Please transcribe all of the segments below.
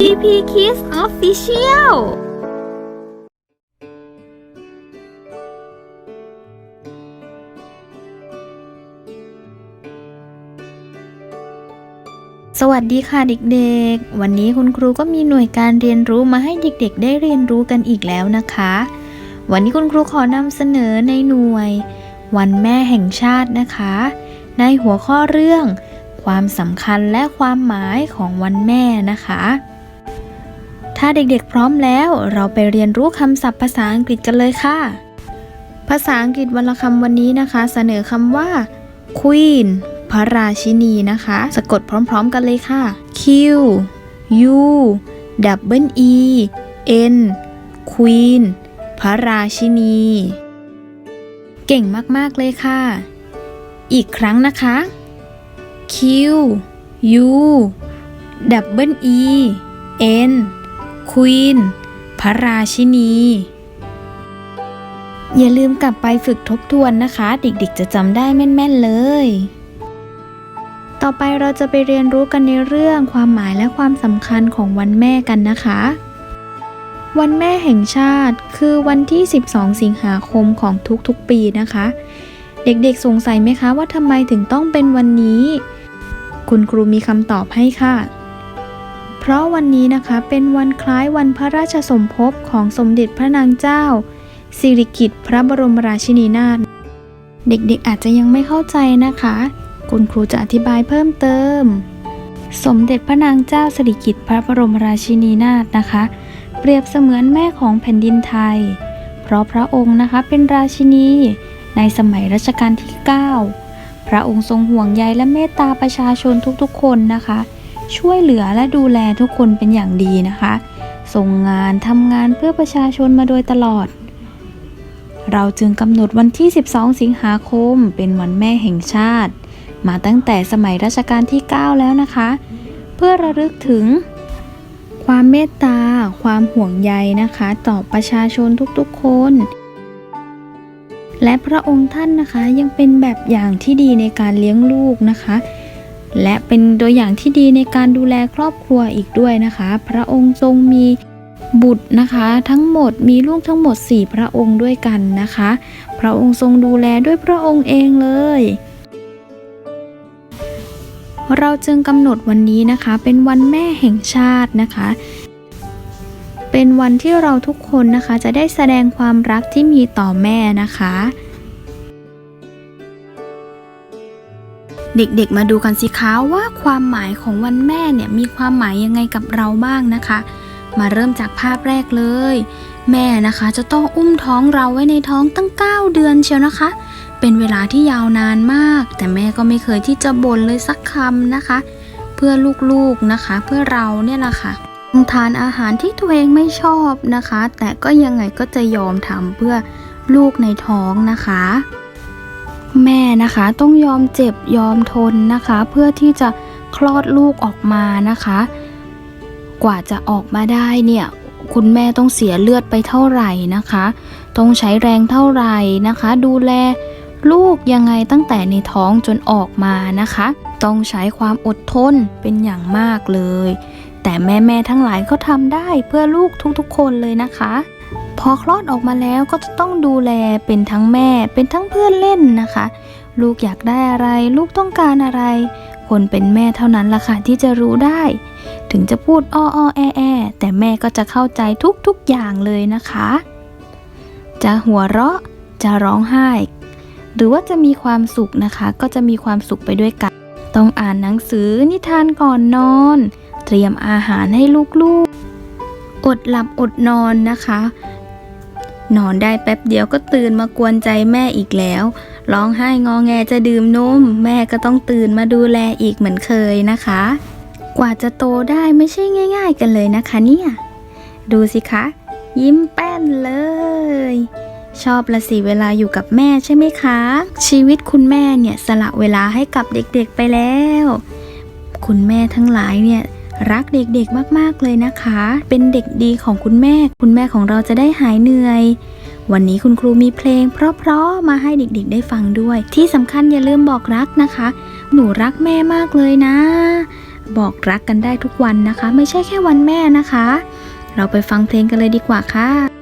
DP Kids Official สวัสดีค่ะเด็กๆ วันนี้คุณครูก็มีหน่วยการเรียนรู้มาให้เด็กๆ ได้เรียนรู้กันอีกแล้วนะคะ วันนี้คุณครูขอนำเสนอในหน่วย วันแม่แห่งชาตินะคะ ในหัวข้อเรื่อง ความสำคัญและความหมายของวันแม่นะคะ ถ้าเด็กๆพร้อมแล้ว เราไปเรียนรู้คำศัพท์ภาษาอังกฤษกันเลยค่ะ ภาษาอังกฤษวรรณคำวันนี้นะคะ เสนอคำว่า queen พระราชินีนะคะ สะกดพร้อมๆกันเลยค่ะ Q U W E N Queen พระราชินี เก่งมากๆเลยค่ะ อีกครั้งนะคะ Q U W E N Queen พระราชินี อย่าลืมกลับไปฝึกทบทวนนะคะ เด็กๆ จะจำได้แม่นๆเลย ต่อไปเราจะไปเรียนรู้กันในเรื่องความหมายและความสำคัญของวันแม่กันนะคะ วันแม่แห่งชาติคือวันที่ 12 สิงหาคมของทุกๆ ปีนะคะ เด็กๆ สงสัยไหมคะว่าทำไมถึงต้องเป็นวันนี้ คุณครูมีคำตอบให้ค่ะ ราะวันนี้นะคะเป็นวันคล้ายวันพระราชสมภพของสมเด็จพระนางเจ้า สิริกิติ์พระบรมราชินีนาถเด็กๆอาจจะยังไม่เข้าใจนะคะ คุณครูจะอธิบายเพิ่มเติม สมเด็จพระนางเจ้าสิริกิติ์พระบรมราชินีนาถนะคะ เปรียบเสมือนแม่ของแผ่นดินไทย เพราะพระองค์นะคะเป็นราชินี ในสมัยรัชกาลที่ 9 พระองค์ทรงห่วงใยและเมตตาประชาชนทุกๆ คนนะคะ ช่วยเหลือและดูแลทุกคนเป็นอย่างดีนะคะ ส่งงานทำงานเพื่อประชาชนมาโดยตลอด เราจึงกำหนดวันที่ 12 สิงหาคม เป็นวันแม่แห่งชาติ มาตั้งแต่สมัยรัชกาลที่ 9 แล้วนะคะ เพื่อระลึกถึงความเมตตา ความห่วงใยนะคะ ต่อประชาชนทุกๆคน และพระองค์ท่านนะคะยังเป็นแบบอย่างที่ดีในการเลี้ยงลูกนะคะ และเป็นตัวอย่างที่ดีในการดูแลครอบครัวอีกด้วยนะคะ พระองค์ทรงมีบุตรนะคะ ทั้งหมดมีลูกทั้งหมด 4 พระองค์ด้วยกันนะคะ พระองค์ทรงดูแลด้วยพระองค์เองเลย เราจึงกำหนดวันนี้นะคะ เป็นวันแม่แห่งชาตินะคะ เป็นวันที่เราทุกคนนะคะจะได้แสดงความรักที่มีต่อแม่นะคะ เด็กๆ มาดูกันสิคะว่าความหมายของวันแม่เนี่ยมีความหมายยังไงกับเราบ้างนะคะ มาเริ่มจากภาพแรกเลย แม่นะคะจะต้องอุ้มท้องเราไว้ในท้องตั้ง 9 เดือนเชียวนะคะ เป็นเวลาที่ยาวนานมาก แต่แม่ก็ไม่เคยที่จะบ่นเลยสักคำนะคะ เพื่อลูกๆนะคะ เพื่อเราเนี่ยแหละค่ะทานอาหารที่ตัวเองไม่ชอบนะคะ แต่ก็ยังไงก็จะยอมทำเพื่อลูกในท้องนะคะ แม่นะคะต้องยอมเจ็บยอมทนนะคะ เพื่อที่จะคลอดลูกออกมานะคะ กว่าจะออกมาได้เนี่ยคุณแม่ต้องเสียเลือดไปเท่าไหร่นะคะ ต้องใช้แรงเท่าไหร่นะคะ ดูแลลูกยังไงตั้งแต่ในท้องจนออกมานะคะ ต้องใช้ความอดทนเป็นอย่างมากเลย แต่แม่ๆทั้งหลายก็ทำได้เพื่อลูกทุกๆคนเลยนะคะ พอคลอดออกมาแล้วก็จะต้องดูแลเป็นทั้งแม่ เป็นทั้งเพื่อนเล่นนะคะ ลูกอยากได้อะไร ลูกต้องการอะไร คนเป็นแม่เท่านั้นล่ะค่ะที่จะรู้ได้ ถึงจะพูดอ้ออ้อแอแอแต่แม่ก็จะเข้าใจทุกๆอย่างเลยนะคะ จะหัวเราะจะร้องไห้ หรือว่าจะมีความสุขนะคะ ก็จะมีความสุขไปด้วยกัน ต้องอ่านหนังสือนิทานก่อนนอน เตรียมอาหารให้ลูกๆ อดหลับอดนอนนะคะ นอนได้แป๊บเดียวก็ตื่นมากวนใจแม่อีกแล้ว ร้องไห้งอแงจะดื่มนม แม่ก็ต้องตื่นมาดูแลอีกเหมือนเคยนะคะ กว่าจะโตได้ไม่ใช่ง่าย ๆ กันเลยนะคะเนี่ย ดูสิคะ ยิ้มแป้นเลย ชอบละสิเวลาอยู่กับแม่ใช่ไหมคะ ชีวิตคุณแม่เนี่ยสละเวลาให้กับเด็กๆไปแล้ว คุณแม่ทั้งหลายเนี่ย รักเด็กๆมากๆเลยนะคะ เป็นเด็กดีของคุณแม่ คุณแม่ของเราจะได้หายเหนื่อย วันนี้คุณครูมีเพลง เพราะๆมาให้เด็กๆได้ฟังด้วย ที่สำคัญอย่าลืมบอกรักนะคะ หนูรักแม่มากเลยนะ บอกรักกันได้ทุกวันนะคะ ไม่ใช่แค่วันแม่นะคะ เราไปฟังเพลงกันเลยดีกว่าค่ะ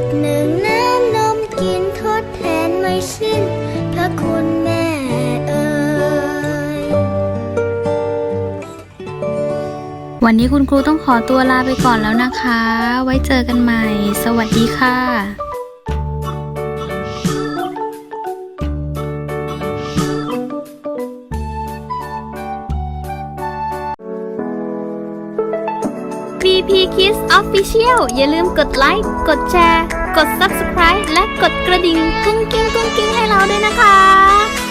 ดหนึ่งน้ำนมกินทดแทนไม่สิ้น พระคุณแม่เอยวันนี้คุณครูต้องขอตัวลาไปก่อนแล้วนะคะ ไว้เจอกันใหม่ สวัสดีค่ะ BP kiss Official อย่าลืมกดไลค์ กดแชร์ กด Subscribe และกดกระดิ่งกุ้งกิ้งกุ้งกิ้งให้เราด้วยนะคะ